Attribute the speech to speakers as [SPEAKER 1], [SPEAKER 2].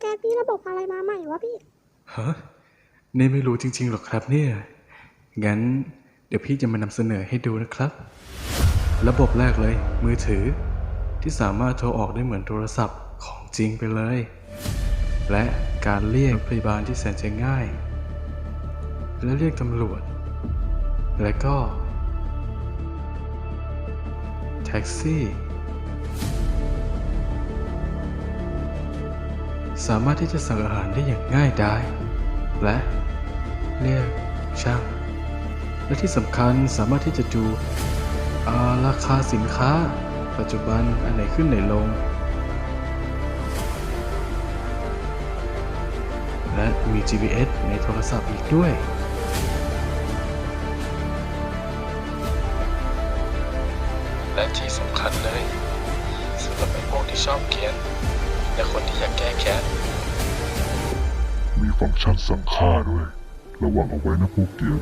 [SPEAKER 1] แก๊สมีระบบอะไรมาใหม่วะพี่
[SPEAKER 2] ฮะนี่ไม่รู้จริงๆหรอกครับเนี่ย งั้นเดี๋ยวพี่จะมานำเสนอให้ดูนะครับ ระบบแรกเลย มือถือ ที่สามารถโทรออกได้เหมือนโทรศัพท์ของจริงไปเลย และการเรียกพยาบาลที่แสนจะง่าย และเรียกตำรวจ และก็ แท็กซี่ สามารถที่จะสั่งอาหารได้อย่างง่ายดายและเรียกช่าง และที่สำคัญสามารถที่จะดูาราคาสินค้า ปัจจุบันอันไหนขึ้นไหนลง และมี GPS ในโทรศัพท์อีกด้วยและที่สำคัญเลยสำหรับไอ้พวกที่ชอบเขียน และคนที่อยากแก้แค้น
[SPEAKER 3] มีฟังก์ชันสั่งฆ่าด้วย ระวังเอาไว้นะพวกเกียน